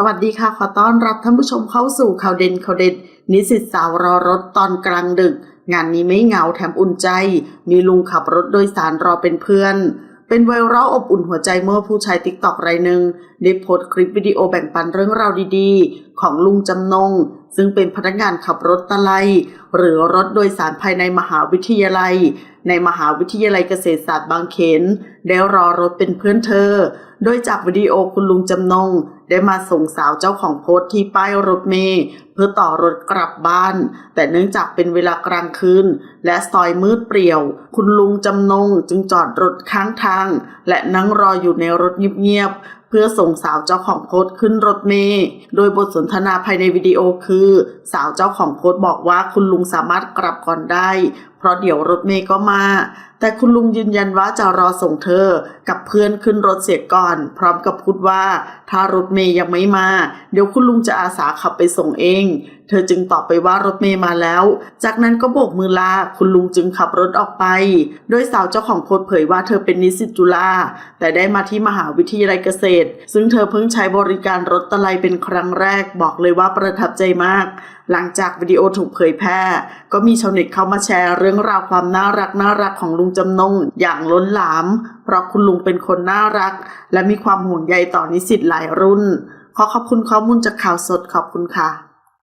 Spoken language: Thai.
สวัสดีค่ะ ขอต้อนรับท่านผู้ชมเข้าสู่ข่าวเด่นข่าวเด็ด นิสิตสาวรอรถตอนกลางดึก งานนี้ไม่เหงาแถมอุ่นใจ มีลุงขับรถโดยสารรอเป็นเพื่อน เป็นไวรัลอบอุ่นหัวใจเมื่อผู้ใช้ติ๊กตอกรายหนึ่งได้โพสต์คลิปวิดีโอแบ่งปันเรื่องราวดีๆ ของลุงจำนง ซึ่งเป็นพนักงานขับรถตะไลหรือรถโดยสารภายในมหาวิทยาลัย ในมหาวิทยาลัยเกษตรศาสตร์บางเขนได้รอรถเป็นเพื่อนเธอ โดยจากวิดีโอคุณลุงจำนง ได้มาส่งสาวเจ้าของโพสต์ที่ป้ายรถเมล์เพื่อต่อรถกลับบ้าน แต่เนื่องจากเป็นเวลากลางคืนและซอยมืดเปรี่ยว คุณลุงจำนงจึงจอดรถข้างทาง และนั่งรออยู่ในรถเงียบๆเพื่อส่งสาวเจ้าของโพสต์ขึ้นรถเมล์โดยบทสนทนาภายในวิดีโอคือ สาวเจ้าของโพสต์บอกว่าคุณลุงสามารถกลับก่อนได้เพราะเดี๋ยวรถเมย์ก็มา แต่คุณลุงยืนยันว่าจะรอส่งเธอกับเพื่อนขึ้นรถเสียก่อน พร้อมกับพูดว่า ถ้ารถเมย์ยังไม่มา เดี๋ยวคุณลุงจะอาสาขับไปส่งเอง เธอจึงตอบไปว่ารถเมย์มาแล้ว จากนั้นก็โบกมือลาคุณลุงจึงขับรถออกไป โดยสาวเจ้าของโพสเผยว่าเธอเป็นนิสิตจุฬาแต่ได้มาที่มหาวิทยาลัยเกษตร ซึ่งเธอเพิ่งใช้บริการรถตะไลเป็นครั้งแรกบอกเลยว่าประทับใจมาก หลังจากวิดีโอถูกเผยแพร่ ก็มีชาวเน็ตเข้ามาแชร์เรื่องราวความน่ารักน่ารักของลุงจำนงอย่างล้นหลาม เพราะคุณลุงเป็นคนน่ารัก และมีความห่วงใยต่อนิสิตหลายรุ่น ขอขอบคุณข้อมูลจากข่าวสดขอบคุณค่ะ